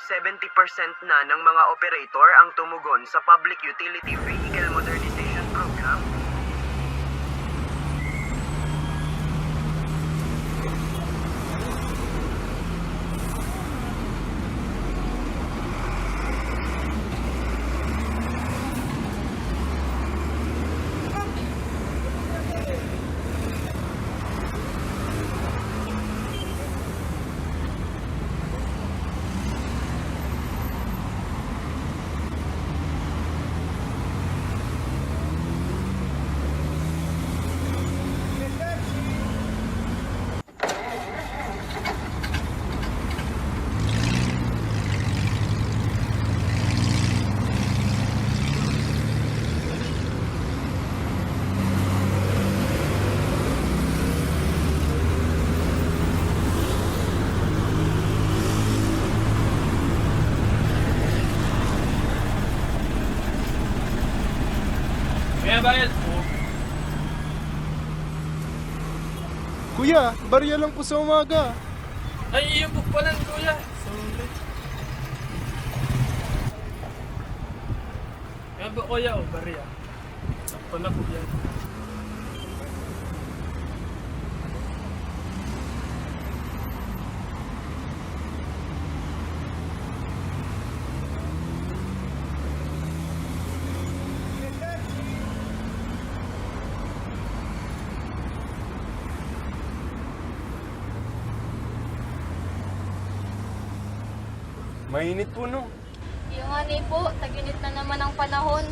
70% na ng mga operator ang tumugon sa Public Utility Vehicle Modernization Po. Kuya, barya lang po sa umaga. Ay, iyo po pala kuya. Sorry. Kaya ba kuya o bariya? Sakto na po yan. Mainit po no. Yung nga po, taginit na naman ang panahon.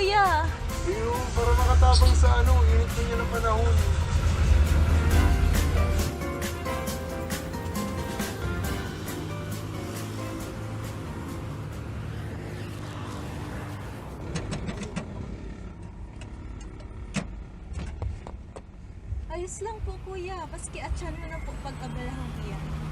Kuya. Ayun, para makatabang sa ano, init na niya ng panahon. Ayos lang po kuya, maski atyan mo na po pag-abalahang iyan.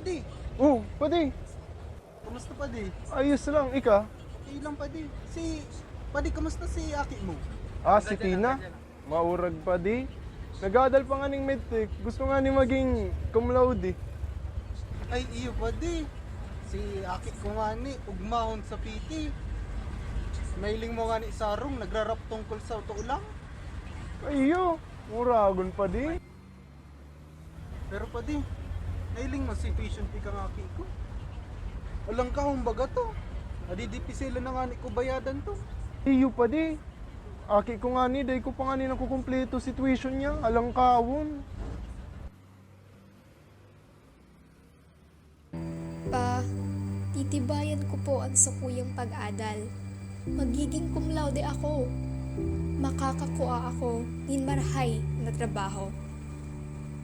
Padi! Oh, padi! Kumusta di? Ayos lang, ika. Okay lang di. Si, di, kumusta si Aki mo? Ah, si Tina? Maurag pa di. Nag-aadal pa nga ng medtech. Gusto nga ni maging cum laude. Ay, iyo di. Si Aki ko nga ni, ugmahon sa PT. Mailing mo nga ni Sarong, nagrarap tungkol sa ulang. Ayo, muragon pa di. Pero di, nailing situation pi kang Aki ko. Alang ka, humbaga to. Adidipis sila na nga ni ko bayadan to. Iyo pa di. Aki ko nga ni, day ko pa nga ni nakukumpleto situation niya. Alang kawon. Pa, titibayan ko po ang sakuyang pag-adal. Magiging cum laude ako. Makakakuha ako nin marhay na trabaho.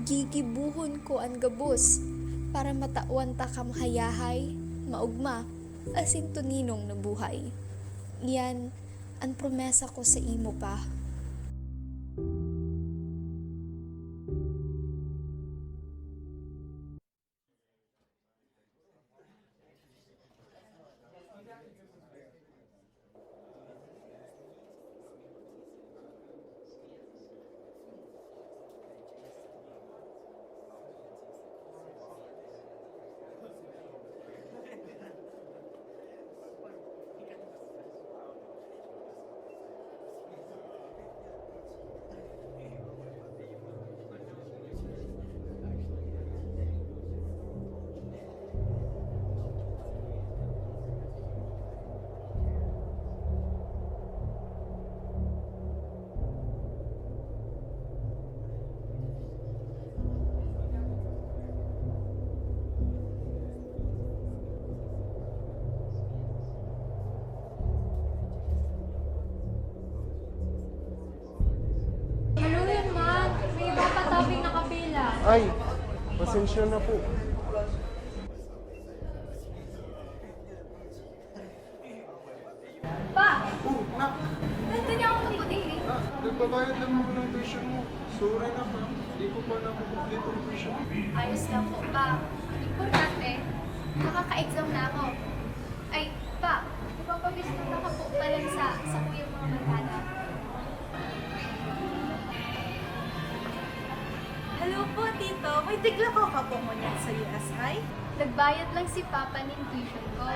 Gigibuhon ko ang gabos para matawan ta kamhayahay, maugma, asin tuninong na buhay. Iyan ang promesa ko sa imo pa. Pasensya na po. Pa! Oh, nak, Ganda niya ako ng puting eh. nak, nagbabayad lang ako ng tuition mo. Sorry na pa, hindi ko pa nakukumpleto ang tuition. Ayos lang po, pa. Importante, makaka-exam na ako. Ay, pa, ipapabisita na ka po pala sa, sa kuya mga barkada. Po, Tito. May tigla ko ka po ngunyan sa USI? Nagbayad lang si Papa ng tuition ko.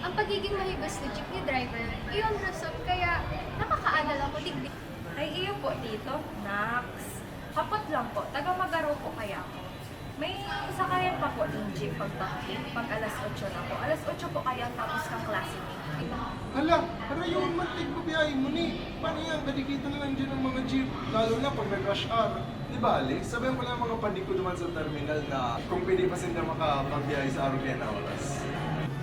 Ang pagiging mahigos na jeepney driver, iyon rason kaya nakakaadal ako digdig. Ay, iyo po, Tito. Nax. Kapot lang po. Taga Magaro po kaya ako. May sakayan pa po ng jeep pag bakit. Pag alas 8 na po. Alas 8 po kaya tapos kang klase ni. Hala, para yung mantig mo biyahe mo ni. Paano yan? Kadikita na lang dyan ng mga jeep. Lalo na pag nag-rush hour. Di ba, Alex? Sabihan ko lang mga padik ko duman sa terminal na kung pwede pa sila makapagbiyahe sa araw na oras.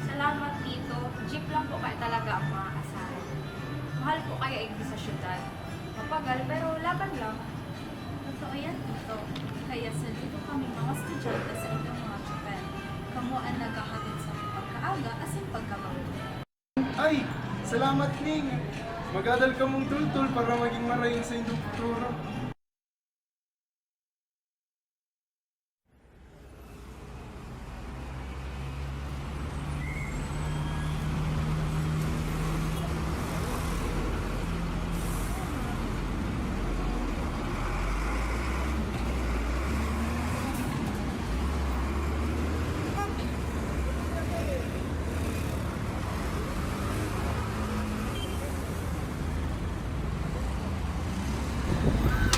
Salamat, Tito. Jeep lang po kaya talaga ang mga asahan. Mahal po kaya igdi sa syudad. Mapagal, pero laban lang. Totoo yan, Tito. Kaya sa dito Ay, salamat Ning. Magadal ka mong tultul para maging marayon sa indong futuro.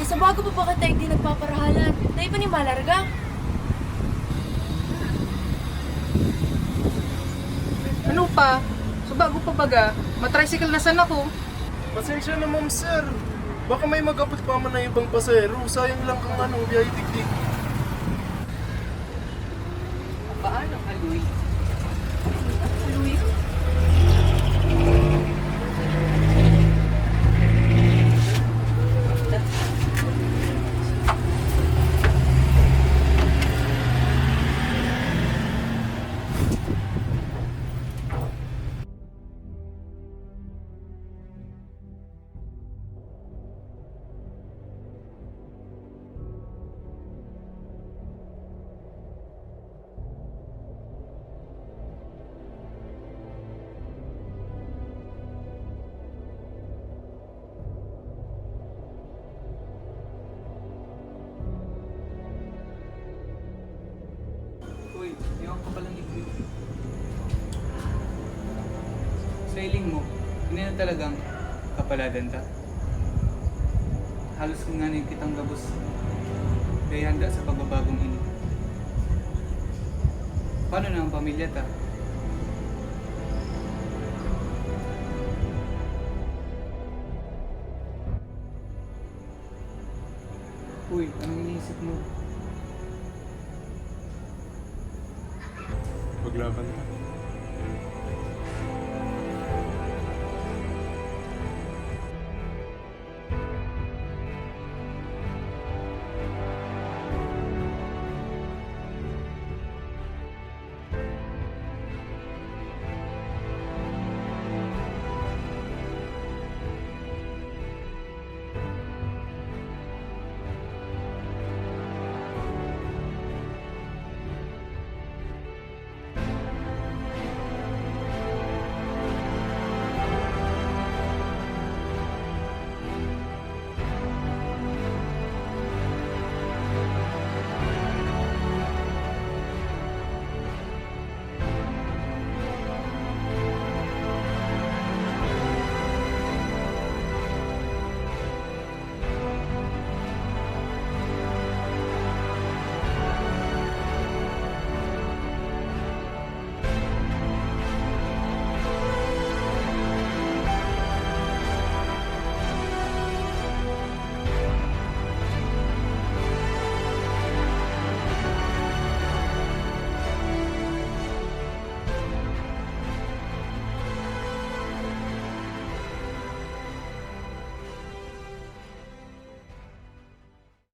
Sa bago pa ba tayo hindi nagpaparahalan? Pa ni Malarga? Ano pa? So bago pa baga, matricycle na sana ako. Pasensya na ma'am sir. Baka may magapot pa man na ibang pasero. Sayang lang kang ano, biyahe tigtig. Paano, Aloy? Na talagang kapaladan ta. Halos nga na yung kitang gabos. Kaya handa sa pagbabagong ini. Paano na ang pamilya ta? Uy, anong iniisip mo? Paglaban ka.